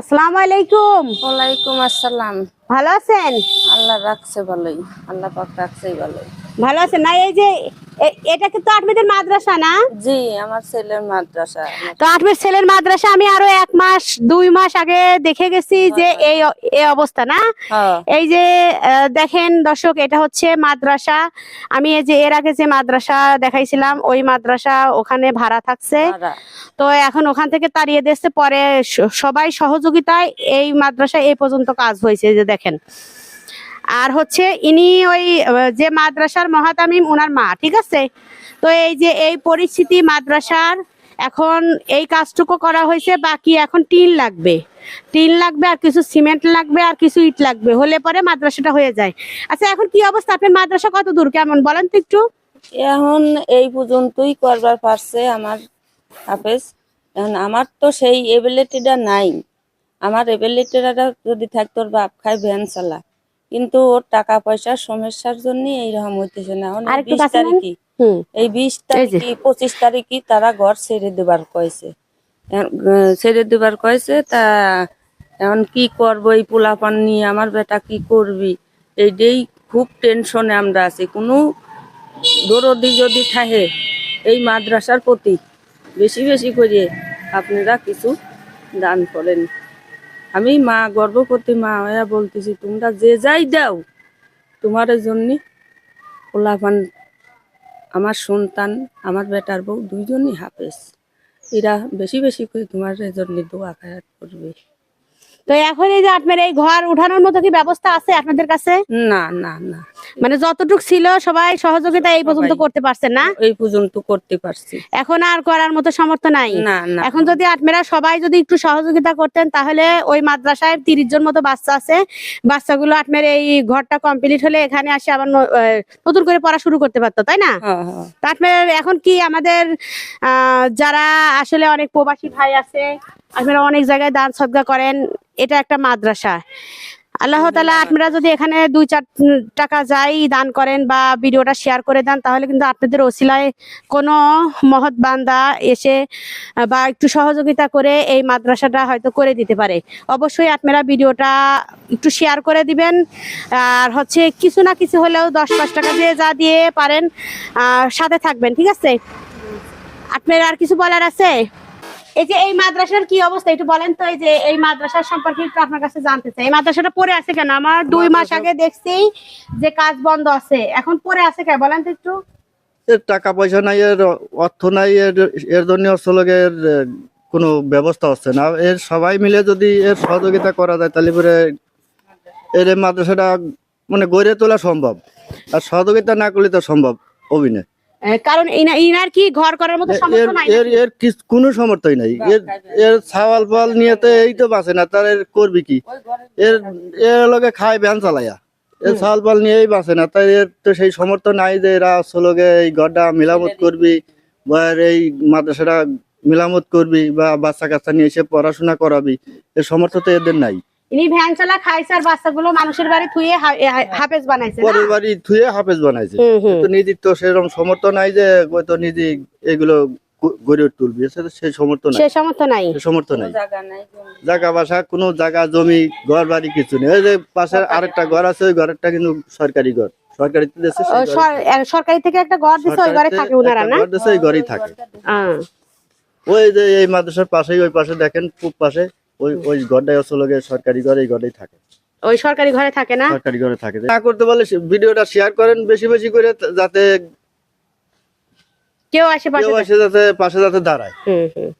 আসসালামু আলাইকুম। ওয়ালাইকুম আসসালাম। ভালো আছেন? আল্লাহ রাখছে ভালোই আল্লাহ পাক রাখছেই ভালোই। ভালো আছেন না এই যে এটা কিন্তু আটমিদের মাদ্রাসা না? জি আমার ছেলের মাদ্রাসা। তো আটমির ছেলের মাদ্রাসা আমি আরও এক মাস দুই মাস আগে দেখে গেছি যে এই এই অবস্থা না? হ্যাঁ। এই যে দেখেন দর্শক এটা হচ্ছে মাদ্রাসা। আমি এই যে এর আগে যে মাদ্রাসা দেখাইছিলাম ওই মাদ্রাসা ওখানে ভাড়া থাকছে। তো এখন ওখান থেকে তাড়িয়ে দিচ্ছে পরে সবাই সহযোগিতায় এই মাদ্রাসা এই পর্যন্ত কাজ হয়েছে যে দেখেন। আর হচ্ছে ইনি ওই যে মাদ্রাসার মহাতামিম ওনার মা, ঠিক আছে? তো এই যে এই পরিস্থিতি মাদ্রাসার, এখন এই কাজটুকু করা হয়েছে, বাকি এখন টিন লাগবে। টিন লাগবে, আর কিছু সিমেন্ট লাগবে, আর কিছু ইট লাগবে। হলে পরে মাদ্রাসাটা হয়ে যায়। আচ্ছা এখন কি অবস্থা? আপনার মাদ্রাসা কত দূর? কেমন? বলেন তো একটু। এখন এই পর্যন্তই করবার পারছে আমার হাফেজ। এখন আমার তো সেই এবিলিটিটা নাই। আমার এবিলিটিটা যদি থাকতো বাপ খায় ভ্যান চালা কিন্তু ওর টাকা পয়সার সমস্যার জন্য এইরকম হইতেছে না। বিশ তারিখই। এই বিশ। তারিখই পঁচিশ তারিখই তারা ঘর ছেড়ে দেবার কয়েছে ছেড়ে দেবার কয়েছে তা এখন কি করব? এই পোলাপান নিয়ে আমার বেটা কি করবি? এইটাই খুব টেনশনে আমরা আছি। কোনো দরদি যদি থাকে এই মাদ্রাসার প্রতি বেশি বেশি করে আপনারা কিছু দান করেন। আমি মা, গর্ভবতী মা হয়ে বলতেছি, তোমরা যে যাই দাও তোমার জন্য ওলাফান আমার সন্তান, আমার বেটার বউ দুইজনই হাফেজ। এরা বেশি বেশি করে তোমার জন্য দোয়া খায়াত করবে। তো এখন এই যে আপনার এই ঘর উঠানোর মতো কি ব্যবস্থা আছে আপনাদের কাছে? না না না। মানে যতটুক ছিল সবাই সহযোগিতা এই পর্যন্ত করতে পারছেন না? এই পর্যন্ত করতে পারছি। এখন আর করার মতো সামর্থ্য নাই? না না। এখন যদি আপনারা সবাই যদি একটু সহযোগিতা করতেন তাহলে ওই মাদ্রাসায় তিরিশ জন মতো বাচ্চা আছে। বাচ্চাগুলো আপনার এই ঘরটা কমপ্লিট হলে এখানে আসে আবার নতুন করে পড়া শুরু করতে পারতো তাই না? হ্যাঁ হ্যাঁ। আপনার এখন কি আমাদের আহ, যারা আসলে অনেক প্রবাসী ভাই আছে আপনারা অনেক জায়গায় দান সদ্গা করেন এটা একটা মাদ্রাসা। আল্লাহ তালা আপনারা যদি এখানে দুই চার টাকা যাই দান করেন বা ভিডিওটা শেয়ার করে দেন, তাহলে কিন্তু আপনাদের ওসিলায় কোনো মহৎ বান্দা এসে বা একটু সহযোগিতা করে এই মাদ্রাসাটা হয়তো করে দিতে পারে। অবশ্যই আপনারা ভিডিওটা একটু শেয়ার করে দিবেন। আর হচ্ছে কিছু না কিছু হলেও দশ পাঁচ টাকা দিয়ে যা দিয়ে পারেন সাথে থাকবেন, ঠিক আছে? আপনার আর কিছু বলার আছে? এই যে এই মাদ্রাসার কি অবস্থা? একটু বলেন তো এই যে এই মাদ্রাসার সম্পর্কে একটু আপনার কাছে জানতে চাই। এই মাদ্রাসাটা পড়ে আছে কেন? আমার দুই মাস আগে দেখছি যে কাজ বন্ধ আছে। এখন পড়ে আছে কেন? বলেন তো একটু। টাকা পয়সা নাই এর অর্থ নাই এর এর জন্য আসলে কোনো ব্যবস্থা হচ্ছে না। এর সবাই মিলে যদি এর সহযোগিতা করা যায় তাহলে পরে এর মাদ্রাসাটা মানে গড়ে তোলা সম্ভব। আর সহযোগিতা না করলে তো সম্ভব অভিনয়। কারণ ইনা- ইনার কি ঘর করার মতো এর সামর্থ্য নাই এর এর কোনো সমর্থই নাই। এর এর ছাওয়াল পাল নিয়ে তো এই তো বাঁচে না তার এর করবি কি? এর এর লগে খায় ভ্যান চালাইয়া এর ছাওয়াল পাল নিয়েই বাঁচে না তাই এর তো সেই সমর্থ নাই যে এরা আসলে এই ঘরটা মিলামত করবি বা এর এই মাদ্রাসাটা মিলামত করবি বা বাচ্চা কাচ্চা নিয়ে এসে পড়াশোনা করাবি। এর সমর্থ তো এদের নাই। ইনি ভ্যান চালা খাইছে আর বাচ্চাগুলো মানুষের বাড়ি থুয়ে হাফেজ বানাইছে পরের বাড়ি থুয়ে হাফেজ বানাইছে। তো নিজের তো সেরকম সমর্থ নাই যে ওই তো নিজে এগুলো গ- গড়ে তুলবি। সে- সেই সমর্থ নাই। সে সামর্থ্য নাই। সে সমর্থ নাই। জায়গা। বাসা কোনো জায়গা জমি ঘর বাড়ি কিছু নেই। ওই যে পাশে আরেকটা ঘর আছে ওই ঘরটা কিন্তু সরকারি ঘর। সরকারি সরকারি থেকে একটা ঘর দিছে ওই ঘরে থাকে ওনারা না? ঘর দেশে ওই ঘরেই থাকে। ওই যে এই মাদ্রাসার পাশেই ওই পাশে দেখেন পূব পাশে। ওই ওই ঘরটাই আসলে গিয়ে সরকারি ঘর এই ঘরেই থাকে। ওই সরকারি ঘরে থাকে না? সরকারি ঘরে থাকে। না করতে বলে ভিডিওটা শেয়ার করেন বেশি বেশি করে যাতে কেউ আশেপাশে কেউ এসে যাতে পাশে যাতে দাঁড়ায়। হুম হুম।